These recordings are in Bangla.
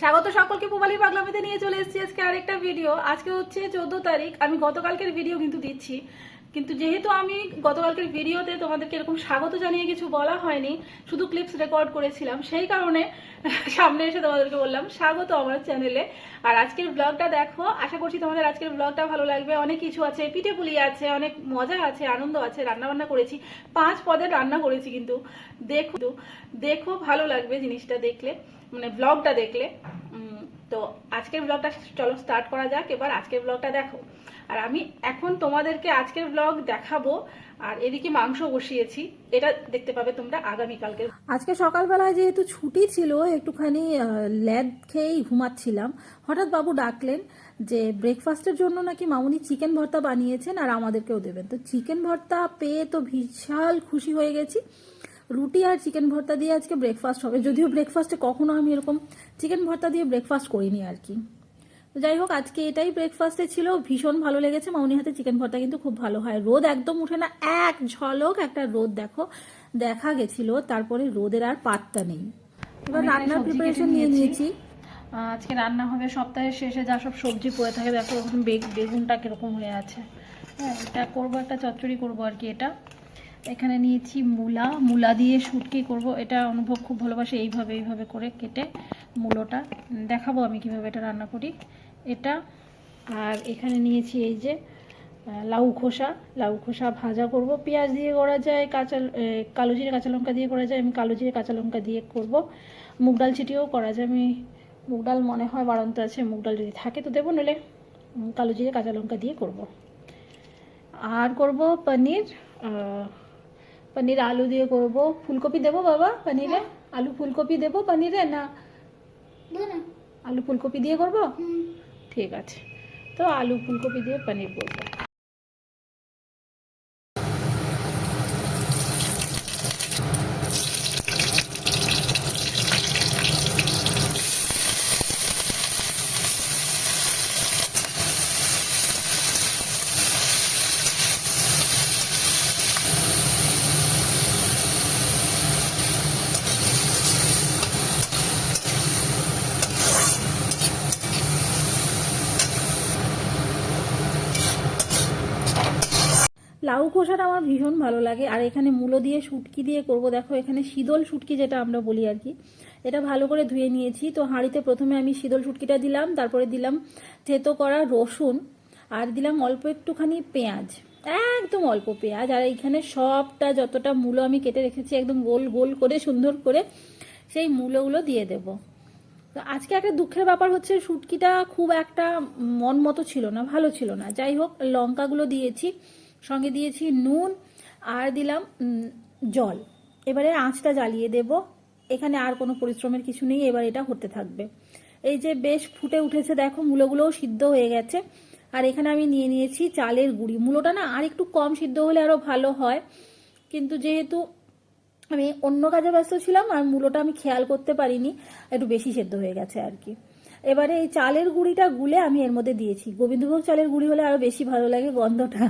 স্বাগত সকলকে পুবালি পাগলামিতে নিয়ে চলে এসেছি আজকে আরেকটা ভিডিও আজকে হচ্ছে চোদ্দ তারিখ। আমি গতকালকের ভিডিও কিন্তু দিচ্ছি। কিন্তু যেহেতু আমি গতকালকের ভিডিওতে তোমাদেরকে এরকম স্বাগত জানিয়ে কিছু বলা হয়নি, শুধু ক্লিপস রেকর্ড করেছিলাম, সেই কারণে সামনে এসে তোমাদেরকে বললাম, স্বাগত আমার চ্যানেলে আর আজকের ব্লগটা দেখো, আশা করছি তোমাদের আজকের ব্লগটা ভালো লাগবে। অনেক কিছু আছে, পিঠে পুলি আছে, অনেক মজা আছে, আনন্দ আছে রান্না বান্না করেছি, পাঁচ পদের রান্না করেছি কিন্তু। দেখো দেখো, ভালো লাগবে জিনিসটা দেখলে মানে ব্লগটা দেখলে। তো আজকের ব্লগটা চলো স্টার্ট করা যাক, এবার আজকের ব্লগটা দেখো। আর আমি এখন তোমাদেরকে আজকের ব্লগ দেখাবো, আর এদিকে মাংস বসিয়েছি। এটা দেখতে পাবে তোমরা আগামীকালকে। আজকে সকালবেলায় যেহেতু ছুটি ছিল, একটুখানি ল্যাদ খেয়েই ঘুমাচ্ছিলাম। হঠাৎ বাবু ডাকলেন যে ব্রেকফাস্টের জন্য নাকি মামুনি চিকেন ভর্তা বানিয়েছেন আর আমাদেরকেও দেবেন। তো চিকেন ভর্তা পেয়ে তো বিশাল খুশি হয়ে গেছি। রুটি আর চিকেন ভর্তা দিয়ে আজকে ব্রেকফাস্ট হবে। যদিও ব্রেকফাস্টে কখনো আমি এরকম চিকেন ভর্তা দিয়ে ব্রেকফাস্ট করিনি আর কি। যাই হোক আজকে এটাই ব্রেকফাস্টে ছিল। ভীষণ ভালো লেগেছে। মামনি হাতে চিকেন ভর্তা কিন্তু খুব ভালো হয়। রোদ একদম উঠে না এক ঝলক একটা রোদ দেখো। দেখা গেছিল তারপরে রোদের আর পাত্তা নেই। এবার রান্নার প্রিপারেশন নিয়ে নিয়েছি। আজকে রান্না হবে সপ্তাহের শেষে যা সব সবজি পড়ে থাকে দেখো বেগুনটা কীরকম হয়ে আছে। হ্যাঁ এটা করব একটা চচ্চড়ি করব আর কি এটা। এখানে নিয়েছি মূলা। মূলা দিয়ে শুটকি করব। এটা অনুভব খুব ভালোবাসে এইভাবে এইভাবে করে কেটে মূলোটা। দেখাবো আমি কীভাবে এটা রান্না করি। এটা আর এখানে নিয়েছি এই যে লাউ খোসা। লাউ খোসা ভাজা করব। পেঁয়াজ দিয়ে করা যায় কাঁচা কালো জিরে কাঁচা লঙ্কা দিয়ে করা যায়। আমি কালো জিরে কাঁচা লঙ্কা দিয়ে করব। মুগ ডাল ছিটিয়েও করা যায়। আমি মুগ ডাল মনে হয় বাড়ন্ত আছে মুগ ডাল যদি থাকে তো দেবো উম, কালো জিরে কাঁচা লঙ্কা দিয়ে করব। আর করব পনির পনির আলু দিয়ে করব ফুলকপি দেবো বাবা পনিরে আলু ফুলকপি দেবো পনিরে না আলু ফুলকপি দিয়ে করব ঠিক আছে তো আলু ফুলকপি দিয়ে পনির করব লাউ খোসাটা আমার ভীষণ ভালো লাগে। আর এখানে মূলো দিয়ে শুটকি দিয়ে করব। দেখো, এখানে শীতল শুটকি যেটা আমরা বলি আর কি। এটা ভালো করে ধুয়ে নিয়েছি। তো হাঁড়িতে প্রথমে আমি শীতল শুটকিটা দিলাম, তারপরে দিলাম থেতো করা রসুন, আর দিলাম অল্প একটুখানি পেঁয়াজ। একদম অল্প পেঁয়াজ। আর এইখানে সবটা, যতটা মূলো আমি কেটে রেখেছি, একদম গোল গোল করে, সুন্দর করে সেই মূলোগুলো দিয়ে দেবো। তো আজকে একটা দুঃখের ব্যাপার হচ্ছে, শুটকিটা খুব একটা মন মতো ছিল না, ভালো ছিল না। যাই হোক, লঙ্কাগুলো দিয়েছি। সঙ্গে দিয়েছি নুন আর দিলাম জল। এবারে আঁচটা জ্বালিয়ে দেব। এখানে আর কোনো পরিশ্রমের কিছু নেই, এবার এটা হতে থাকবে। এই যে বেশ ফুটে উঠেছে, দেখো মূলোগুলোও সিদ্ধ হয়ে গেছে। আর এখানে আমি নিয়ে নিয়েছি চালের গুঁড়ি। মূলোটা না আর একটু কম সিদ্ধ হলে আরও ভালো হয়। কিন্তু যেহেতু আমি অন্য কাজে ব্যস্ত ছিলাম, আর মূলোটা আমি খেয়াল করতে পারিনি, একটু বেশি সেদ্ধ হয়ে গেছে আর কি। এবারে এই চালের গুঁড়িটা গুলে আমি এর মধ্যে দিয়েছি। গোবিন্দভোগ চালের গুঁড়ি হলে আরও বেশি ভালো লাগে গন্ধটা।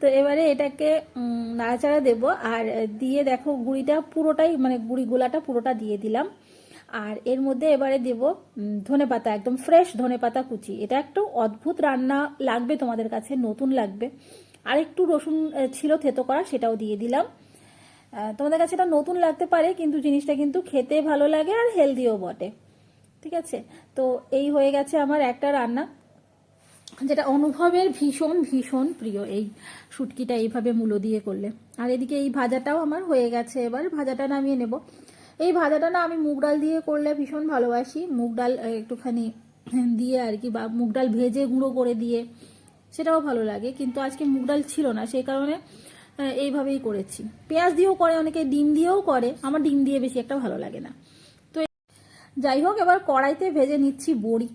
তো এবারে এটাকে নাড়াচাড়া দেব আর দিয়ে দেখো গুঁড়িটা পুরোটাই মানে গুঁড়ি গোলাটা পুরোটা দিয়ে দিলাম। আর এর মধ্যে এবারে দেব ধনে পাতা, একদম ফ্রেশ ধনে পাতা কুচি। এটা একটু অদ্ভুত রান্না লাগবে তোমাদের কাছে, নতুন লাগবে। আর একটু রসুন ছিল থেতো করা, সেটাও দিয়ে দিলাম। তোমাদের কাছে এটা নতুন লাগতে পারে, কিন্তু জিনিসটা কিন্তু খেতে ভালো লাগে আর হেলদিও বটে। ঠিক আছে? তো এই হয়ে গেছে আমার একটা রান্না, যেটা অনুভবের ভীষণ ভীষণ প্রিয় এই শুটকিটা এইভাবে মূলো দিয়ে করলে। আর এদিকে এই ভাজাটাও আমার হয়ে গেছে। এবার ভাজাটা নামিয়ে নেব। এই ভাজাটা না আমি মুগ ডাল দিয়ে করলে ভীষণ ভালোবাসি। মুগ ডাল একটুখানি দিয়ে আর কি বা মুগ ডাল ভেজে গুঁড়ো করে দিয়ে সেটাও ভালো লাগে। কিন্তু আজকে মুগ ডাল ছিল না সেই কারণে এইভাবেই করেছি। পেঁয়াজ দিয়েও করে, অনেকে ডিম দিয়েও করে। আমার ডিম দিয়ে বেশি একটা ভালো লাগে না। যাই হোক এবার কড়াইতে ভেজে নিচ্ছি বড়ি।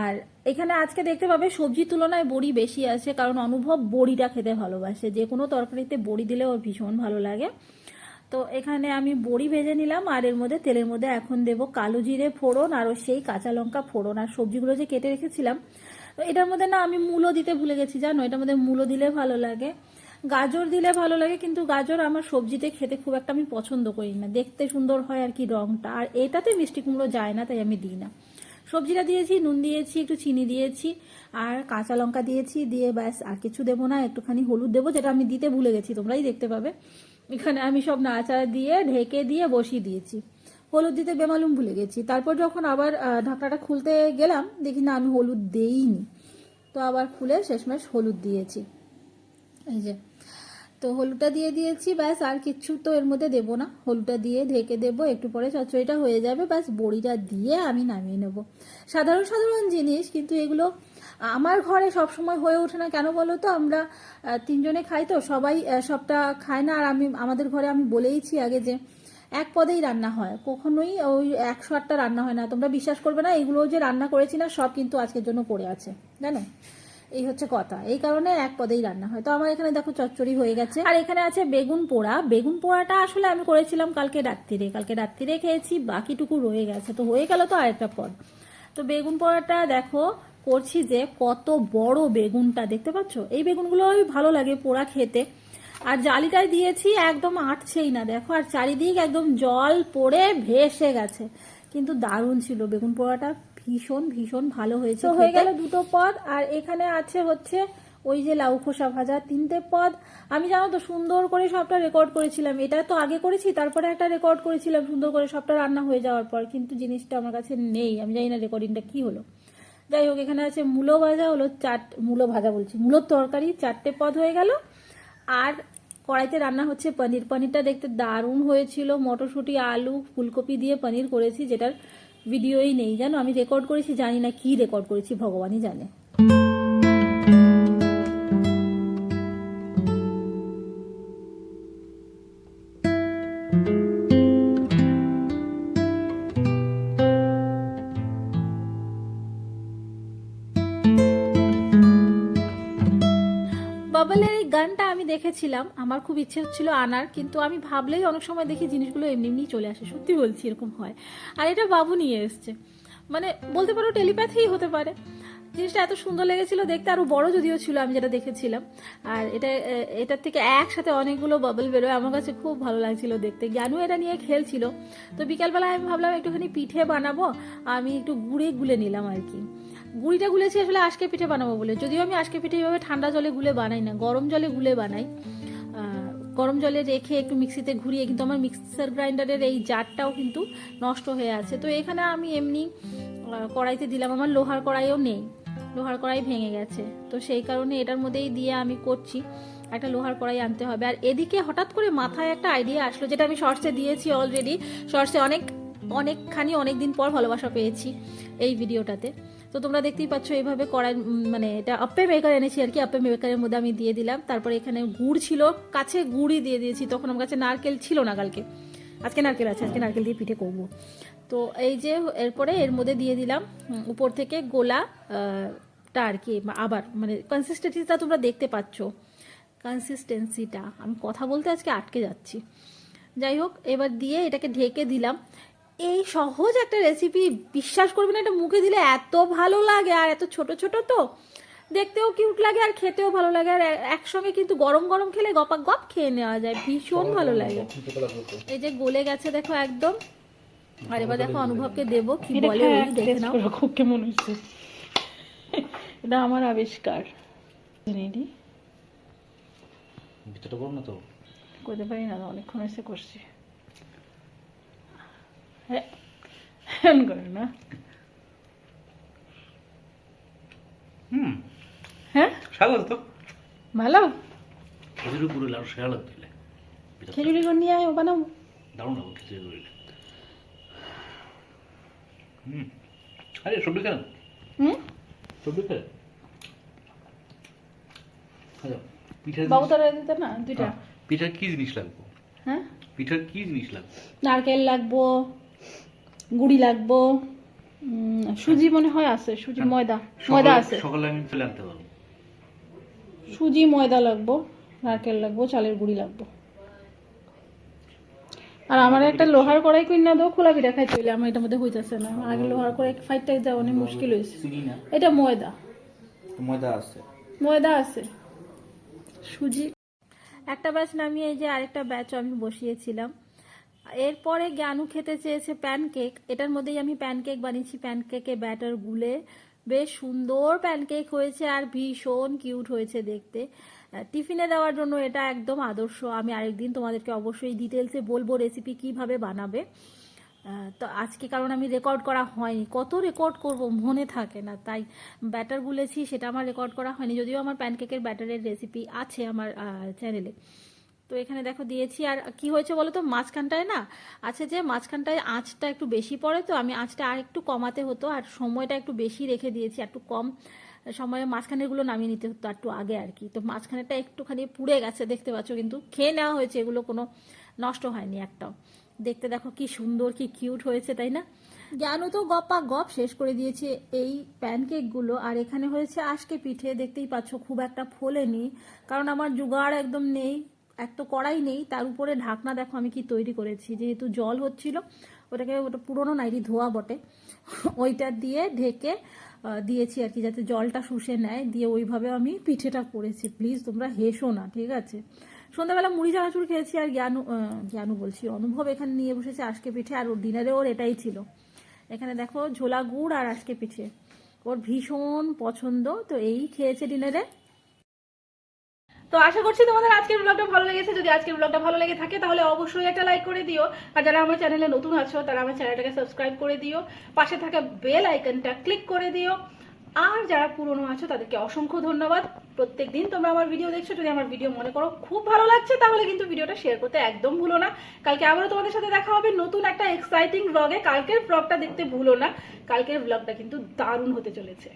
আর এখানে আজকে দেখতে পাবে, সবজির তুলনায় বড়ি বেশি আছে, কারণ অনুভব বড়িটা খেতে ভালোবাসে। যে কোনো তরকারিতে বড়ি দিলে ওর ভীষণ ভালো লাগে। তো এখানে আমি বড়ি ভেজে নিলাম, আর এর মধ্যে তেলের মধ্যে এখন দেব কালো জিরে ফোড়ন, আর সেই কাঁচা লঙ্কা ফোড়ন। আর সবজিগুলো যে কেটে রেখেছিলাম, তো এটার মধ্যে না আমি মূলো দিতে ভুলে গেছি, জানো? এটার মধ্যে মূলো দিলে ভালো লাগে। গাজর দিলে ভালো লাগে, কিন্তু গাজর আমার সবজিতে খেতে খুব একটা আমি পছন্দ করি না। দেখতে সুন্দর হয় আর কি রংটা। আর এটাতে মিষ্টি কুমড়ো যায় না, তাই আমি দিই না। সবজিটা দিয়েছি, নুন দিয়েছি, একটু চিনি দিয়েছি, আর কাঁচা লঙ্কা দিয়েছি, দিয়ে ব্যাস, আর কিছু দেবো না, একটুখানি হলুদ দেবো, যেটা আমি দিতে ভুলে গেছি, তোমরাই দেখতে পাবে। এখানে আমি সব নাড়াচাড়া দিয়ে, ঢেকে দিয়ে বসিয়ে দিয়েছি। হলুদ দিতে বেমালুম ভুলে গেছি। তারপর যখন আবার ঢাকনাটা খুলতে গেলাম, দেখি না, আমি হলুদ দেইনি। তো আবার খুলে শেষমেশ হলুদ দিয়েছি। এই যে তো হলুদটা দিয়ে দিয়েছি, ব্যাস, আর কিচ্ছু তো এর মধ্যে দেবো না। হলুদটা দিয়ে ঢেকে দেবো, একটু পরে চচ্চড়িটা হয়ে যাবে, ব্যাস, বড়িটা দিয়ে আমি নামিয়ে নেব। সাধারণ সাধারণ জিনিস, কিন্তু এগুলো আমার ঘরে সব সময় হয়ে ওঠে না। কেন বলো তো? আমরা তিনজনে খাই তো, সবাই সবটা খায় না। আর আমি, আমাদের ঘরে আমি বলেইছি আগে যে এক পদেই রান্না হয়। কখনোই ওই একশো আটটা রান্না হয় না। তোমরা বিশ্বাস করবে না, এগুলো যে রান্না করেছি না, সব কিন্তু আজকের জন্য পড়ে আছে। জানো? এই হচ্ছে কথা। এই কারণে এক পদেই রান্না হয়। তো আমার এখানে দেখো চচ্চড়ি হয়ে গেছে। আর এখানে আছে বেগুন পোড়া। বেগুন পোড়াটা আসলে আমি করেছিলাম কালকে রাত্রিরে কালকে রাত্রিরে খেয়েছি, বাকিটুকু রয়ে গেছে। তো হয়ে গেল তো আরেকটা পদ। তো বেগুন পোড়াটা দেখো, করছি যে কত বড় বেগুনটা, দেখতে পাচ্ছ? এই বেগুনগুলোই ভালো লাগে পোড়া খেতে। আর জালিটাই দিয়েছি একদম আটছেই না, দেখো। আর চারিদিক একদম জল পড়ে ভেসে গেছে। কিন্তু দারুণ ছিল বেগুন পোড়াটা। ভীষণ ভীষণ ভালো হয়েছে তো হয়ে গেল দুটো পদ আর এখানে আছে হচ্ছে ওই যে লাউ খোসা ভাজা তিনটে পদ। আমি জানো তো সুন্দর করে সবটা রেকর্ড করেছিলাম। এটা তো আগে করেছি তারপরে একটা রেকর্ড করেছিলাম সুন্দর করে সবটা রান্না হয়ে যাওয়ার পর কিন্তু জিনিসটা আমার কাছে নেই। আমি জানি না রেকর্ডিংটা কি হলো। যাই হোক এখানে আছে মূলো ভাজা হলো চার মূলো ভাজা বলছি মূলোর তরকারি চারটে পদ হয়ে গেল। আর কড়াইতে রান্না হচ্ছে পনির। পনিরটা দেখতে দারুণ হয়েছিল। মটরশুঁটি আলু ফুলকপি দিয়ে পনির করেছি যেটার ভিডিওই নেই, জানো? আমি রেকর্ড করেছি, জানি না কি রেকর্ড করেছি, ভগবানই জানে। বাবলের এই গানটা দেখেছিলাম, আমার খুব ইচ্ছে হচ্ছিল আনার, কিন্তু আমি ভাবলেই অনেক সময় দেখি জিনিসগুলো এমনি এমনি চলে আসে। সত্যি বলছি এরকম হয়। আর এটা বাবু নিয়ে এসছে। মানে বলতে পারো টেলিপ্যাথি হতে পারে। জিনিসটা এত সুন্দর লেগেছিল দেখতে, আরও বড় যদিও ছিল, আমি যেটা দেখেছিলাম। আর এটা এটার থেকে একসাথে অনেকগুলো বাবল বেরোয়। আমার কাছে খুব ভালো লাগছিল দেখতে। জ্ঞানও এটা নিয়ে খেলছিল। তো বিকালবেলা আমি ভাবলাম একটুখানি পিঠে বানাবো। আমি একটু গুড়ে গুলে নিলাম আর কি। গুড়িটা গুলেছি আসলে আজকে পিঠে বানাবো বলে। যদিও আমি আজকে পিঠে এইভাবে ঠান্ডা জলে গুলে বানাই না, গরম জলে গুলে বানাই। গরম জলে রেখে একটু মিক্সিতে ঘুরিয়ে, কিন্তু আমার মিক্সার গ্রাইন্ডারের এই জারটাও কিন্তু নষ্ট হয়ে আছে। তো এখানে আমি এমনি কড়াইতে দিলাম, আমার লোহার কড়াইও নেই, লোহার কড়াই ভেঙে গেছে। তো সেই কারণে এটার মধ্যেই দিয়ে আমি করছি, একটা লোহার কড়াই আনতে হবে। আর এদিকে হঠাৎ করে মাথায় একটা আইডিয়া আসলো, যেটা আমি শর্টসে দিয়েছি অলরেডি শর্টসে অনেক, অনেকখানি অনেক দিন পর ভালোবাসা পেয়েছি এই ভিডিওটাতে তো তোমরা দেখতেই পাচ্ছ এইভাবে কড়াই মানে এটা আপ্পে মেকার এনেছি আর কি আপ্পে মেকারের মধ্যে আমি দিয়ে দিলাম। তারপরে এখানে গুড় ছিল, কাছে গুড়ই দিয়ে দিয়েছি। তখন আমার কাছে নারকেল ছিল না কালকে। আজকে নারকেল আছে, আজকে নারকেল দিয়ে পিঠে করব। তো এই যে এরপরে এর মধ্যে দিয়ে দিলাম উপর থেকে গোলা টা আর কি আবার মানে কনসিস্টেন্সিটা তোমরা দেখতে পাচ্ছ। কনসিস্টেন্সিটা আমি কথা বলতে আজকে আটকে যাচ্ছি। যাই হোক, এবার দিয়ে এটাকে ঢেকে দিলাম। এই সহজ একটা রেসিপি বিশ্বাস করবে না এটা মুখে দিলে এত ভালো লাগে আর এত ছোট ছোট তো। দেখতেও কিউট লাগে আর খেতেও ভালো লাগে আর একসঙ্গে কিন্তু গরম গরম খেলে গপা গপ খেয়ে নেওয়া যায় ভীষণ ভালো লাগে। এই যে গলে গেছে দেখো একদম। আর এবার দেখো অনুভবকে দেবো কি বলে ওই দেখে নাও। খুব কেমন হয়েছে। এটা আমার আবিষ্কার। রেডি ভিতরটা বল না তো। করতে পারি না অনেকক্ষণ এসে করছি। হ্যাঁ করে না। হুম। স্বাদ তো। ভালো? খেজুরি গুড়ি আরও সেরা লাগতো এলে খিচুড়ি নিয়ে আয় বানাবো। দারুণ লাগবে খিচুড়ি গুড়ি হুম। আরে সবজি খান হুম? সবজি খান পিঠার বাবু তারা দিতে না দুইটা। হ্যাঁ, পিঠার কি জিনিস লাগবে? হ্যাঁ? পিঠার কি জিনিস লাগবে? নারকেল লাগবো। গুড়ি লাগবো সুজি মনে হয় আছে সুজি ময়দা ময়দা আছে। সকালে আমি চলে আনতে পারব। সুজি ময়দা লাগবো নারকেল লাগবো চালের গুঁড়ি লাগবো। আর আমার একটা লোহার কড়াই কই না দাও খোলা পিঠা খাইতে হইলে আমার এটার মধ্যে হইতেছে না। আগে লোহার কড়াই ফাইটটা যাওয়া অনেক মুশকিল হয়েছে। এটা ময়দা। ময়দা আছে। ময়দা আছে। সুজি। একটা ব্যাচ নামিয়ে এই যে আরেকটা ব্যাচ আমি বসিয়েছিলাম। এরপরে জ্ঞানু খেতে চেয়েছে প্যানকেক। এটার মধ্যেই আমি প্যানকেক বানিয়েছি। প্যানকেকে ব্যাটার গুলে বেশ সুন্দর প্যানকেক হয়েছে আর ভীষণ কিউট হয়েছে দেখতে। টিফিনে দেওয়ার জন্য এটা একদম আদর্শ। আমি আরেকদিন তোমাদেরকে অবশ্যই ডিটেলসে বলব রেসিপি কীভাবে বানাবে। তো আজকে কারণ আমি রেকর্ড করা হয়নি। কত রেকর্ড করব মনে থাকে না। তাই ব্যাটার গুলেছি, সেটা আমার রেকর্ড করা হয়নি। যদিও আমার প্যানকেকের ব্যাটারের রেসিপি আছে আমার চ্যানেলে তো এখানে দেখো দিয়েছি, আর কি হয়েছে বলো তো? মাঝখানটায় না আছে যে মাঝখানটায় আঁচটা একটু বেশি পড়ে তো, আমি আঁচটা আর একটু কমাতে হতো, আর সময়টা একটু বেশি রেখে দিয়েছি একটু কম সময়ে মাঝখানেরগুলো নামিয়ে নিতে হতো একটু আগে আর কি। তো মাঝখানেটা একটুখানি পুড়ে গেছে, দেখতে পাচ্ছ, কিন্তু খেয়ে নেওয়া হয়েছে, এগুলো কোনো নষ্ট হয়নি একটাও। দেখতে দেখো কি সুন্দর, কি কিউট হয়েছে, তাই না? জ্ঞানও তো গপা গপ শেষ করে দিয়েছে এই প্যানকেকগুলো আর এখানে হয়েছে আজকে পিঠে, দেখতেই পাচ্ছ, খুব একটা ফোলেনি, কারণ আমার জুগাড় একদম নেই। এক তো কড়াই নেই, তার উপরে ঢাকনা দেখো আমি কি তৈরি করেছি। যেহেতু জল হচ্ছিল, ওটাকে ওটা পুরোনো নাইটি ধোয়া বটে, ওইটা দিয়ে ঢেকে দিয়েছি আর কি, যাতে জলটা শুষে নেয়, দিয়ে ওইভাবে আমি পিঠেটা করেছি। প্লিজ তোমরা হেসো না, ঠিক আছে? সন্ধ্যাবেলা মুড়ি চানাচুর খেয়েছি আর জ্ঞানু জ্ঞানু বলছি, অনুভব এখানে নিয়ে বসেছে আজকে পিঠে, আর ওর ডিনারে ওর এটাই ছিল। এখানে দেখো ঝোলা গুড় আর আজকে পিঠে। ওর ভীষণ পছন্দ, তো এই খেয়েছে ডিনারে। তো আশা করছি তোমাদের আজকের ব্লগটা ভালো লেগেছে। যদি আজকের ব্লগটা ভালো লেগে থাকে, তাহলে অবশ্যই একটা লাইক করে দিও। আর যারা আমার চ্যানেলে নতুন আছো, তারা আমার চ্যানেলটাকে সাবস্ক্রাইব করে দিও। পাশে থাকা বেল আইকনটা ক্লিক করে দিও। আর যারা পুরনো আছো, তাদেরকে অসংখ্য ধন্যবাদ। প্রত্যেক দিন তোমরা আমার ভিডিও দেখছ। যদি আমার ভিডিও মনে করো খুব ভালো লাগছে, তাহলে কিন্তু ভিডিওটা শেয়ার করতে একদম ভুলো না। কালকে আবারও তোমাদের সাথে দেখা হবে নতুন একটা এক্সাইটিং ব্লগে কালকের ব্লগটা দেখতে ভুলো না। কালকের ব্লগটা কিন্তু দারুণ হতে চলেছে।